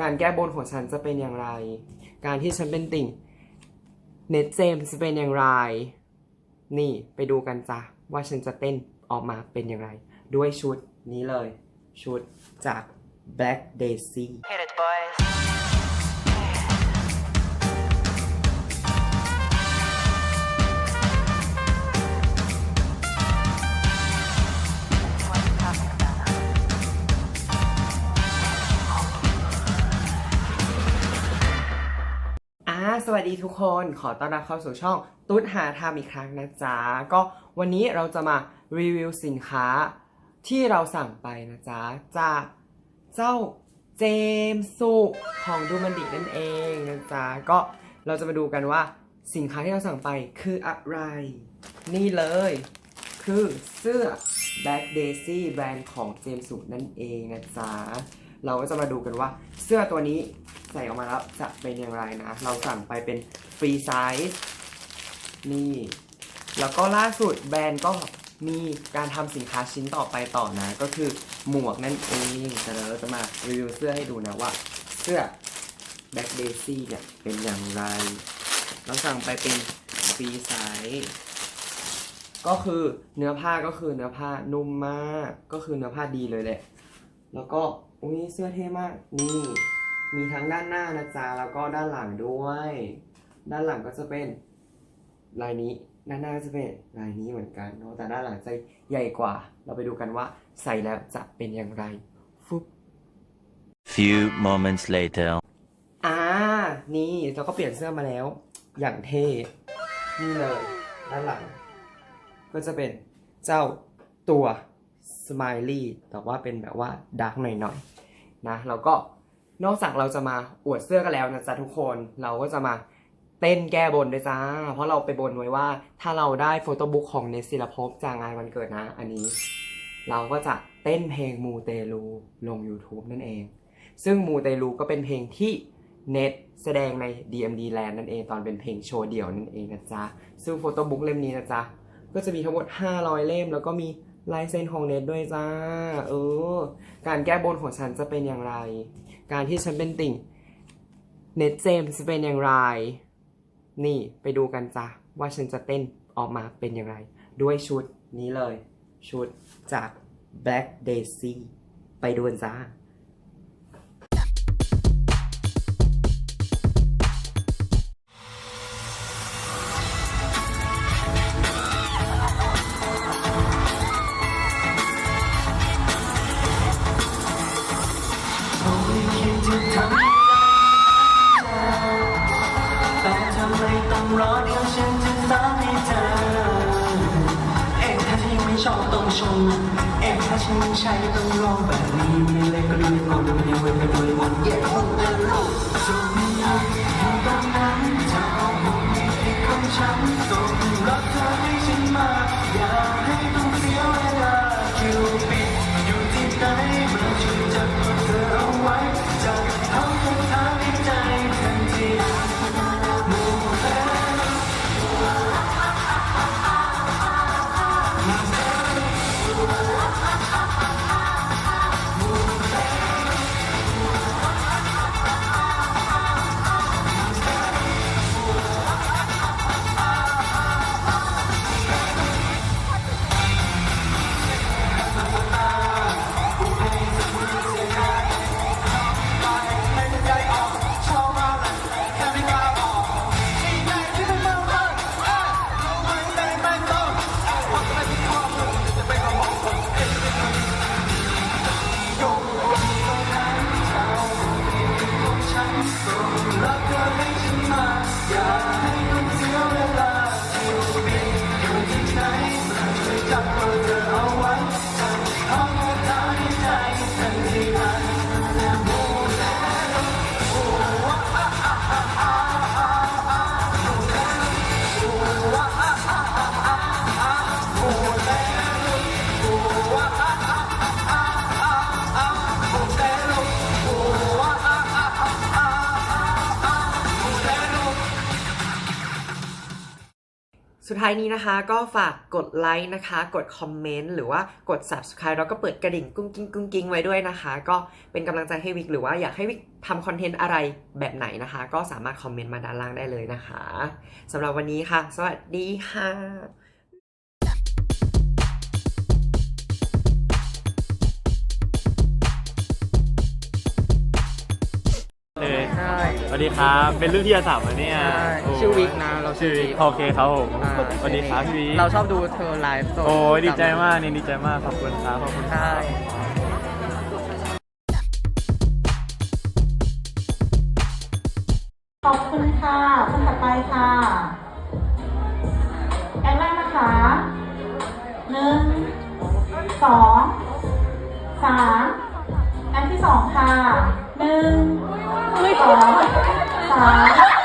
การแก้บนของฉันจะเป็นอย่างไร การที่ฉันเป็นติ่งเน็ตเจมจะเป็นอย่างไร นี่ไปดูกันจ้ะว่าฉันจะเต้นออกมาเป็นอย่างไร ด้วยชุดนี้เลย ชุดจาก Black Daisy Hit it, boys. วัสดีทุกคน ขอต้อนรับเข้าสู่ช่องตุ๊ดหาทำอีกครั้งนะจ๊ะ ก็วันนี้เราจะมารีวิวสินค้าที่เราสั่งไปนะจ๊ะ จากเจ้าเจมส์สุของดูมันดินั่นเองนะจ๊ะ ก็เราจะมาดูกันว่าสินค้าที่เราสั่งไปคืออะไร นี่เลย คือเสื้อ Black Daisy แบรนด์ของเจมส์สุนั่นเองนะจ๊ะ เราก็จะมาดูกันว่าเสื้อตัวนี้ ใส่ออกมาแล้วจะเป็นอย่างไรนะ เราสั่งไปเป็นฟรีไซส์นี่ แล้วก็ล่าสุดแบรนด์ก็มีการทำสินค้าชิ้นต่อไปต่อนะ ก็คือหมวกนั่นเองแต่เราจะมารีวิวเสื้อให้ดูนะว่า เสื้อ Black Daisy เนี่ยเป็นอย่างไร เราสั่งไปเป็นฟรีไซส์ก็คือเนื้อผ้าก็คือเนื้อผ้านุ่มมาก ก็คือเนื้อผ้าดีเลยแหละ แล้วก็อุ้ยเสื้อเท่มาก นี่ มีทั้งด้านหน้านะจ๊ะแล้วก็ด้านหลังด้วย ด้านหลังก็จะเป็นลายนี้ด้านหน้าก็จะเป็นลายนี้เหมือนกันเนาะแต่ด้านหลังจะใหญ่กว่า เราไปดูกันว่าใส่แล้วจะเป็นอย่างไรฟุบ Few moments later. อ่า นี่เราก็เปลี่ยนเสื้อมาแล้ว อย่างเท่ นี่เลย ด้านหลัง ก็จะเป็นเจ้าตัวสไมลี่แต่ว่าเป็นแบบว่าดาร์กหน่อยๆนะแล้วก็ นอกจากเราจะมาอวดเสื้อกันแล้วนะจ๊ะทุกคนเราก็จะมาเต้นแก้บนด้วยจ้า เพราะเราไปบนไว้ว่าถ้าเราได้โฟโต้บุ๊กของเนสศิลภพจากงานวันเกิดนะ อันนี้ เราก็จะเต้นเพลงมูเตลูลง YouTube นั่นเอง ซึ่งมูเตลูก็เป็นเพลงที่เน็ตแสดงใน DMD Land นั่นเองตอนเป็นเพลงโชว์เดี่ยวนั่นเองนะจ๊ะ ซึ่งโฟโต้บุ๊กเล่มนี้นะจ๊ะ ก็จะมีทั้งหมด 500 เล่ม แล้วก็มีลายเซ็นของเน็ตด้วยจ้า เออ การแก้บนของฉันจะเป็นอย่างไร การที่ฉันเป็นติ่งเน็ตเจมจะเป็นอย่างไร นี่ไปดูกันจ้ะว่าฉันจะเต้นออกมาเป็นอย่างไร ด้วยชุดนี้เลย ชุดจาก Black Daisy ไปดูกันจ้า รอเดี๋ยวฉันจะสอนให้เธอ เอ๊ะถ้าเธอยังไม่ชอบต้องชม เอ๊ะถ้าฉันไม่ใช่ต้องลองแบบนี้ไม่เล็กก็รีบลองดูดีเว้ยไปด้วยวนเย่พุ่งเดินลูกจงอยู่ตรงนั้นเธอเอามุมที่ของฉันส่งรักเธอให้ฉันมา อย่าให้ต้องเสียเวลาคิว สุดท้ายนี้นะคะ ก็ฝากกดไลค์นะคะ กดคอมเมนต์หรือว่ากด subscribe แล้วก็เปิดกระดิ่งกุ้งกิ้งกุ้งกิ้งไว้ด้วยนะคะ ก็เป็นกำลังใจให้วิกหรือว่าอยากให้วิกทำคอนเทนต์อะไรแบบไหนนะคะ ก็สามารถคอมเมนต์มาด้านล่างได้เลยนะคะสำหรับวันนี้ค่ะ สวัสดีค่ะ สวัสดีครับ เป็นรุ่นที่อาสามอะเนี่ยใช่โชื่อวิกนะเราชื่ชื่ออวิวิกกโอเคครับผมอ่าสวัสดีครับพี่วิกเราชอบดูเธอไลฟ์สดโอ้ยดีใจมากนี่ดีใจมากขอบคุณครับขอบคุณคใช่ รับ ขอบคุณค่ะคนถัดไปค่ะแอคแรกนะคะหนึ่งสองสามแอคที่สองค่ะหนึ่ง สองสาม